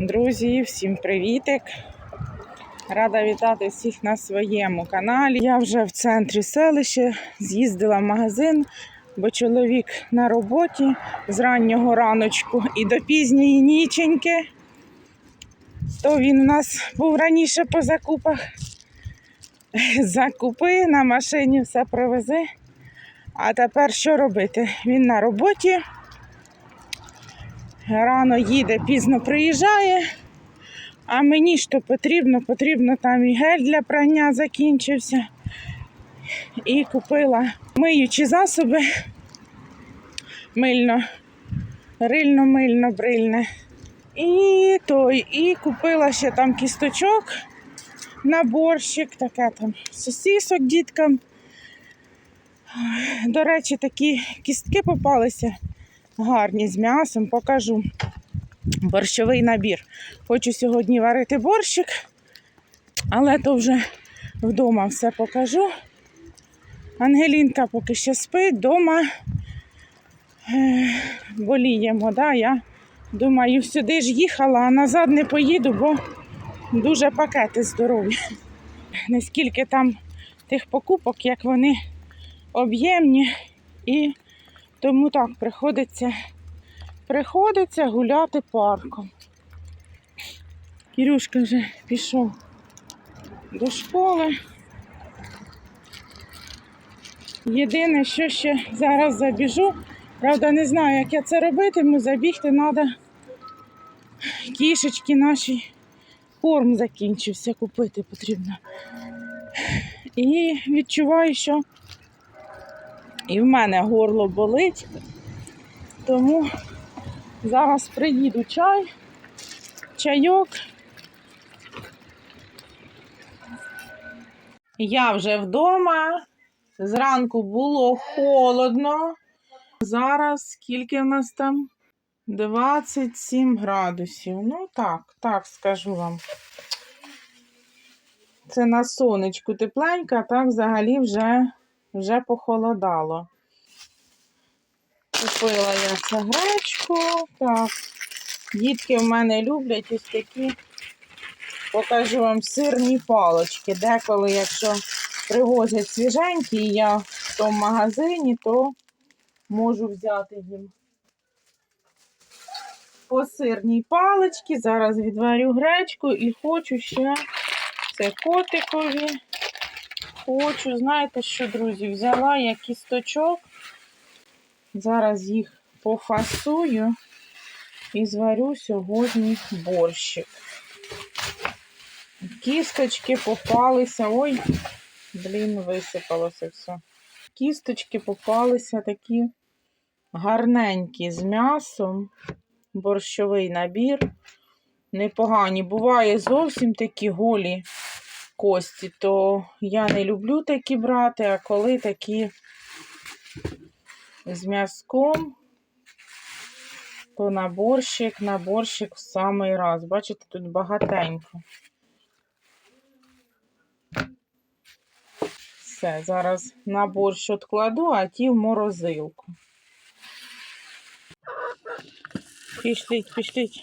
Друзі, всім привітик! Рада вітати всіх на своєму каналі. Я вже в центрі селища з'їздила в магазин, бо чоловік на роботі з раннього раночку і до пізньої ніченьки. То він у нас був раніше по закупах. Закупи на машині все привези. А тепер що робити? Він на роботі. Рано їде, пізно приїжджає. А мені що потрібно? Потрібно там і гель для прання закінчився. І купила миючі засоби мильно, рильно-мильно брильне. І той, і купила ще там кісточок на борщик, таке там сосісок діткам. До речі, такі кістки попалися гарні з м'ясом, покажу. Борщовий набір. Хочу сьогодні варити борщик, але то вже вдома все покажу. Ангелінка поки ще спить, вдома боліємо. Да? Я думаю, сюди ж їхала, а назад не поїду, бо дуже пакети здорові. Наскільки там тих покупок, як вони об'ємні, і тому так приходиться, приходиться гуляти парком. Кірюшка вже пішов до школи. Єдине, що ще зараз забіжу, правда, не знаю, як я це робитиму, забігти треба кішечки наші. Корм закінчився, купити потрібно. І відчуваю, що і в мене горло болить, тому зараз приїду чай, чайок. Я вже вдома. Зранку було холодно. Зараз скільки в нас там? 27 градусів. Ну так, так скажу вам. Це на сонечку тепленько, а так взагалі вже вже похолодало. Купила я це гречку. Так. Дітки в мене люблять ось такі, покажу вам сирні палочки. Деколи, якщо привозять свіженькі, я в тому магазині, то можу взяти їм по сирній паличці. Зараз відварю гречку і хочу ще це котикові. Хочу, знаєте що, друзі, взяла я кісточок. Зараз їх пофасую і зварю сьогодні борщик. Кісточки попалися. Ой, блін, висипалося все. Кісточки попалися такі гарненькі з м'ясом. Борщовий набір. Непогані. Буває зовсім такі голі кості, то я не люблю такі брати, а коли такі з м'язком, то на борщик, на борщик в самий раз. Бачите, тут багатенько. Все, зараз на борщ відкладу, а ті в морозилку. Пішліть, пішліть.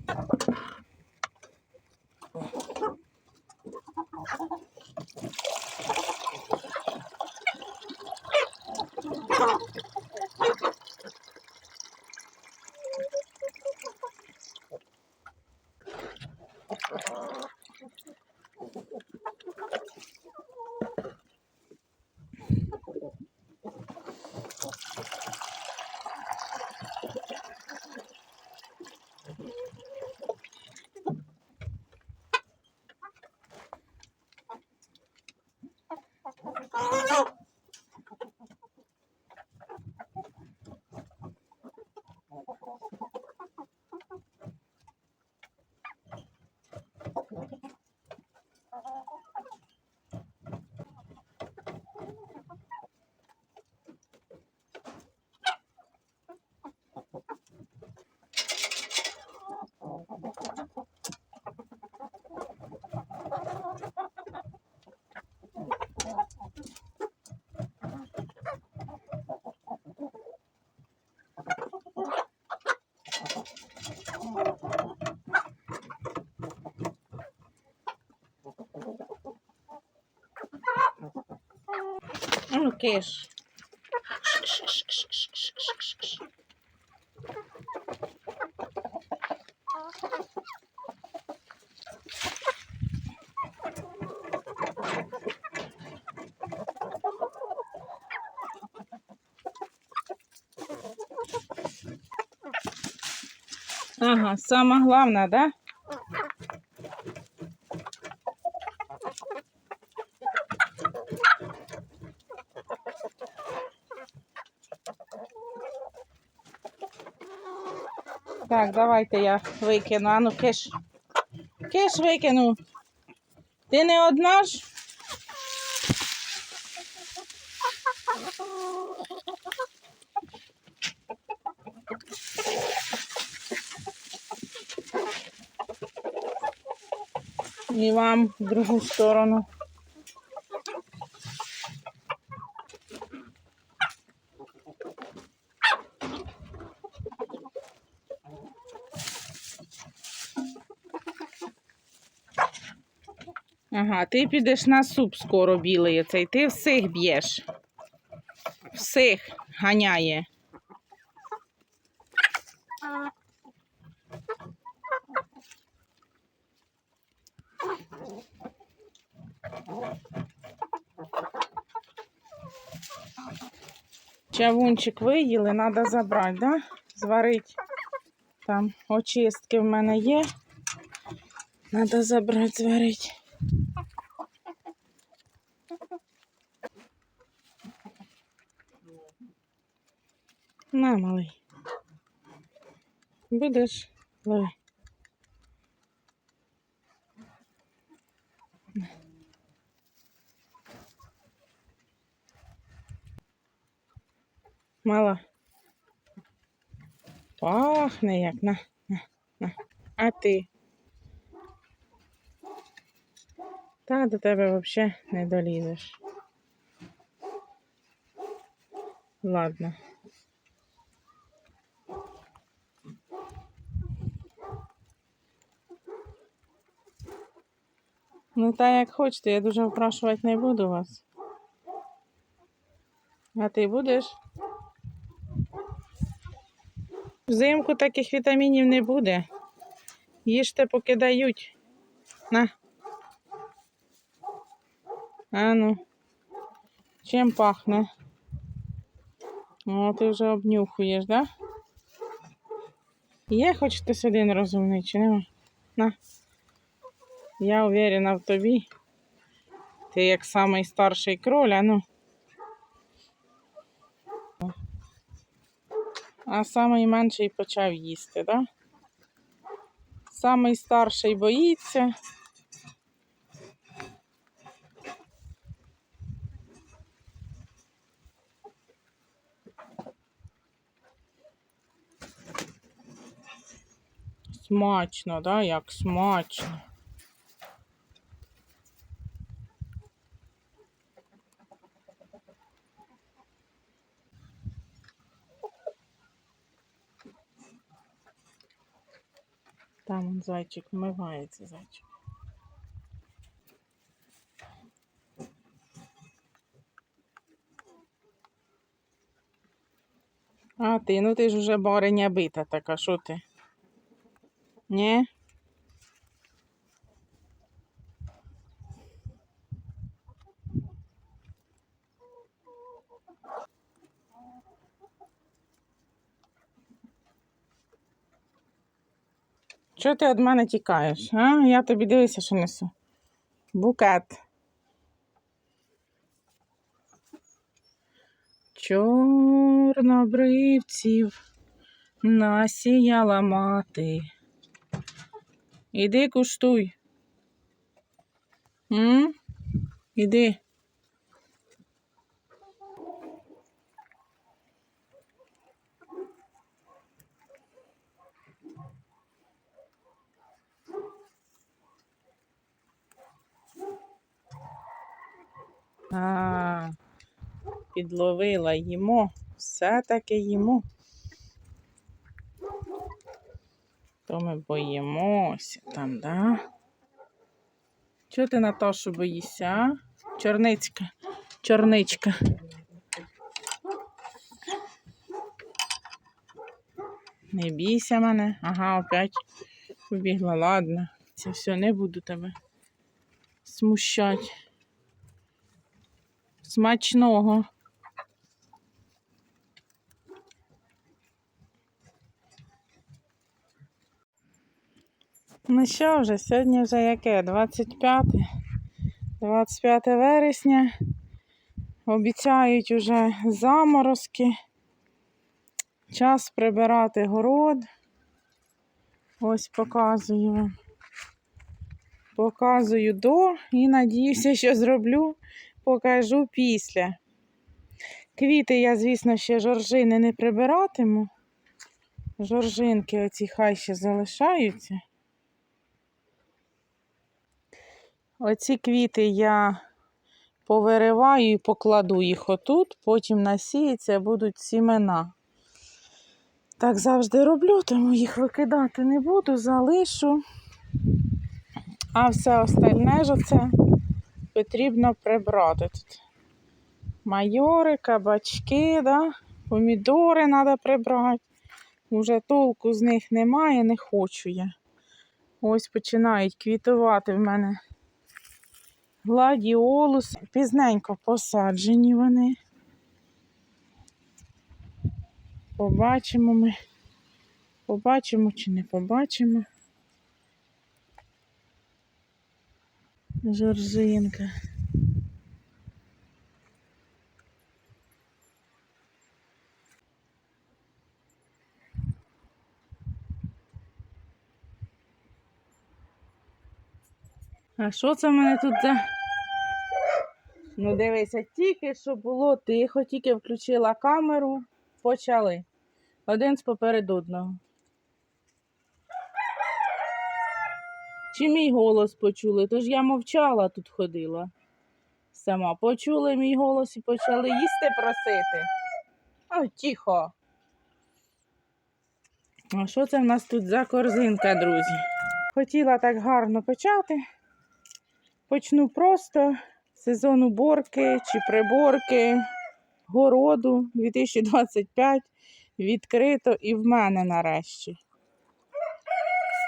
киш. Ага, сама главна, да? Давайте я викину. Ану, киш. Киш викину. Ти не одна ж? І вам в другу сторону. Ага, ти підеш на суп скоро білий оцей. Ти всіх б'єш. Всіх ганяє. Чавунчик виїли, треба забрати, да? Зварити. Там очистки в мене є. Треба забрати, зварити. На, малий. Будеш лови. Мала. Пахне як на, на, на. А ти? Та до тебе взагалі не долізеш. Ладно. Ну, так як хочете, я дуже впрошувати не буду вас. А ти будеш? Взимку таких вітамінів не буде. Їжте, поки дають. На. А ну. Чим пахне? О, ти вже обнюхуєш, да? Є хоч хтось один розумний, чи нема? На. Я уверена в тобі. Ти як самий старший кроль, ну. А самий менший почав їсти, да? Самий старший боїться. Смачно, да? Як смачно. Там он зайчик вмивається, зайчик. А ти, ну ти ж уже бариня бита така, що ти? Ні? Чого ти від мене тікаєш? А? Я тобі дивися, що несу. Букет. Чорнобривців насіяла мати. Іди куштуй. М? Іди. А, Підловила їмо, все-таки їмо. То ми боїмося там, да? Чого ти на то, що боїшся, а? Чорничка, чорничка. Не бійся мене, ага, опять побігла, ладно. Це все не буду тебе смущати. Смачного. Ну що вже, сьогодні вже яке? 25, 25 вересня. Обіцяють уже заморозки. Час прибирати город. Ось показую вам. Показую до і надіюся, що зроблю, покажу після. Квіти я, звісно, ще жоржини не прибиратиму. Жоржинки оці хай ще залишаються. Оці квіти я повириваю і покладу їх отут, потім насіються, будуть сімена. Так завжди роблю, тому їх викидати не буду, залишу. А все остальне ж оце потрібно прибрати тут. Майори, кабачки, да? помідори треба прибрати. Уже толку з них немає, не хочу я. Ось починають квітувати в мене гладіолус. Пізненько посаджені вони. Побачимо ми. Побачимо чи не побачимо. Жоржинка. А що це в мене тут за? Ну, дивися, тільки що було тихо, тільки включила камеру, почали. Один з поперед одного. Чи мій голос почули? Тож я мовчала тут ходила. Сама почули мій голос і почали їсти просити. Ой, тихо. А що це в нас тут за корзинка, друзі? Хотіла так гарно почати. Почну просто сезон уборки чи приборки городу 2025 відкрито і в мене нарешті.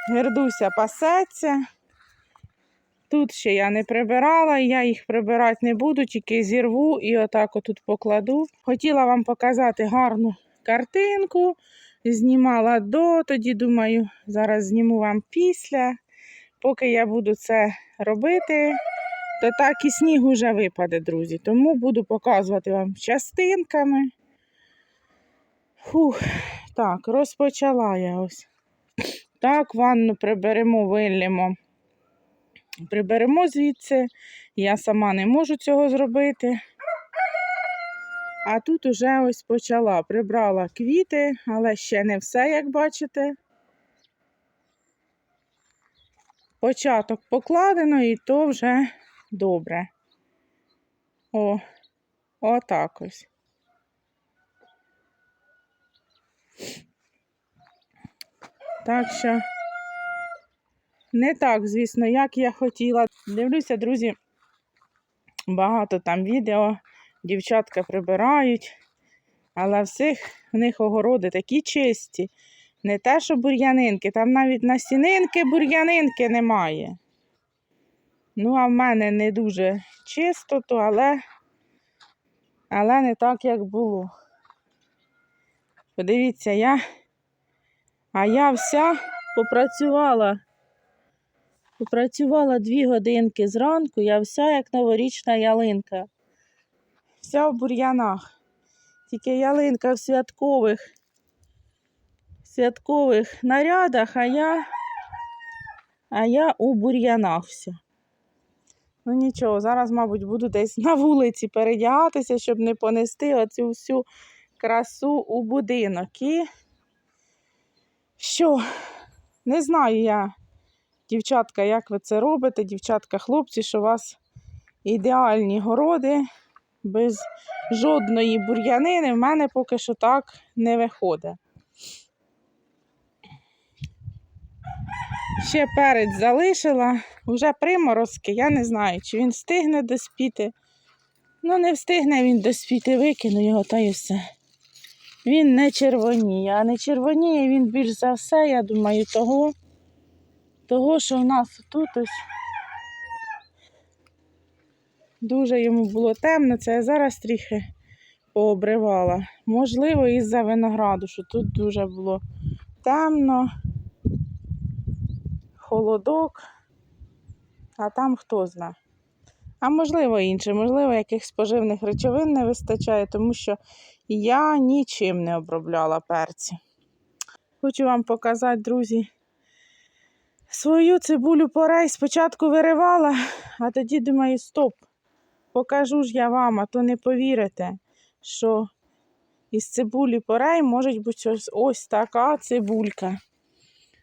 Гердуся пасеться. Тут ще я не прибирала, я їх прибирати не буду, тільки зірву і отак отут покладу. Хотіла вам показати гарну картинку. Знімала до, тоді думаю, зараз зніму вам після. Поки я буду це робити, то так і сніг уже випаде, друзі. Тому буду показувати вам частинками. Фух, так, розпочала я ось. Так, ванну приберемо, виллємо. Приберемо звідси. Я сама не можу цього зробити. А тут уже ось почала. Прибрала квіти, але ще не все, як бачите. Початок покладено і то вже добре. О, отак ось. Так що не так, звісно, як я хотіла. Дивлюся, друзі, багато там відео, дівчатка прибирають, але всіх в них огороди такі чисті. Не те, що бур'янинки, там навіть насінинки бур'янинки немає. Ну, а в мене не дуже чисто, то, але, але не так, як було. Подивіться, я, а я вся попрацювала. Попрацювала дві годинки зранку, я вся як новорічна ялинка. Вся в бур'янах. Тільки ялинка в святкових святкових нарядах, а я, а я у бур'янах вся. Ну нічого, зараз, мабуть, буду десь на вулиці передягатися, щоб не понести оцю всю красу у будинок. І що, не знаю я, дівчатка, як ви це робите, дівчатка, хлопці, що у вас ідеальні городи без жодної бур'янини в мене поки що так не виходить. Ще перець залишила, вже приморозки, я не знаю, чи він встигне доспіти. Ну, не встигне він доспіти, викину його та й все. Він не червоніє. А не червоніє він більш за все, я думаю, того, того що в нас тут ось дуже йому було темно, це я зараз трохи пообривала. Можливо, із-за винограду, що тут дуже було темно, холодок, а там хто знає. А можливо інше, можливо, якихось поживних речовин не вистачає, тому що я нічим не обробляла перці. Хочу вам показати, друзі, свою цибулю порей спочатку виривала, а тоді думаю, стоп, покажу ж я вам, а то не повірите, що із цибулі порей може бути ось, ось така цибулька.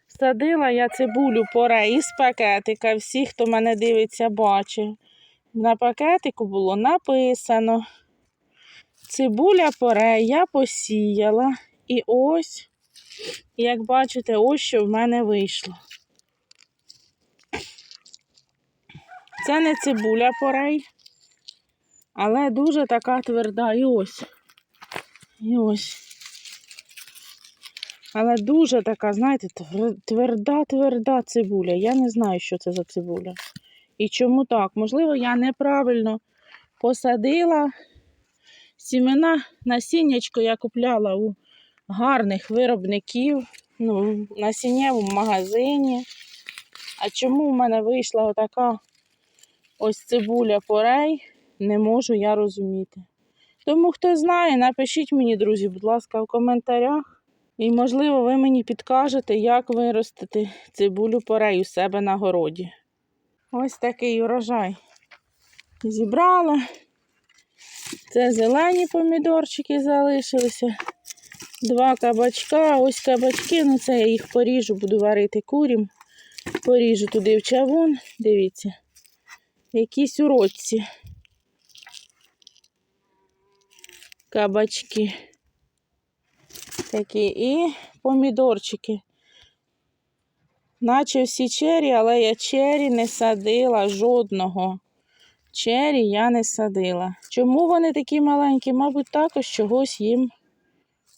Садила я цибулю порей із пакетика. Всі, хто мене дивиться, бачив. На пакетику було написано. Цибуля порей я посіяла. І ось, як бачите, ось що в мене вийшло. Це не цибуля порей, але дуже така тверда. І ось. І ось. Але дуже така, знаєте, тверда-тверда цибуля. Я не знаю, що це за цибуля. І чому так? Можливо, я неправильно посадила сімена насіннячко я купляла у гарних виробників, ну, насіннєвому магазині. А чому в мене вийшла отака ось цибуля порей, не можу я розуміти. Тому хто знає, напишіть мені, друзі, будь ласка, в коментарях. І, можливо, ви мені підкажете, як виростити цибулю порей у себе на городі. Ось такий урожай. Зібрала. Це зелені помідорчики залишилися. Два кабачка. Ось кабачки, ну це я їх поріжу, буду варити курім. Поріжу туди в чавун. Дивіться. Якісь уродці. Кабачки. Такі і помідорчики. Наче всі чері, але я чері не садила жодного. Чері я не садила. Чому вони такі маленькі? Мабуть, також чогось їм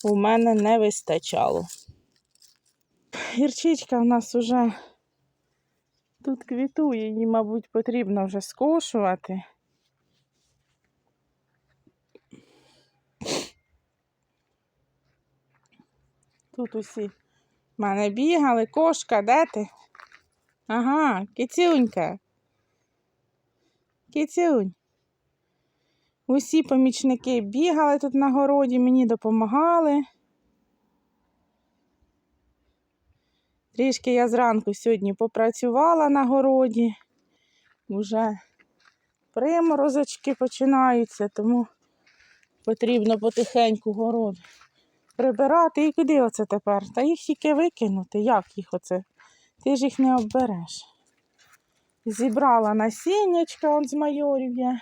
у мене не вистачало. Гірчичка в нас вже тут квітує, її, мабуть, потрібно вже скошувати. Тут усі в мене бігали, кошка, де ти? Ага, кицюнька. Кицюнь. Усі помічники бігали тут на городі, мені допомагали. Трішки я зранку сьогодні попрацювала на городі. Уже приморозочки починаються, тому потрібно потихеньку город прибирати. І куди оце тепер? Та їх тільки викинути. Як їх оце? Ти ж їх не обереш. Зібрала насіннячка он з майорів я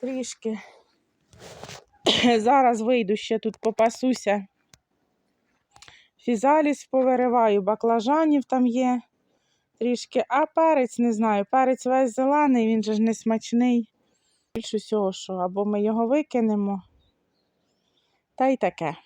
трішки. Зараз вийду ще тут попасуся. Фізаліс повириваю, баклажанів там є трішки, а перець не знаю. Перець весь зелений, він же ж не смачний. Більш усього, що або ми його викинемо. Та й таке.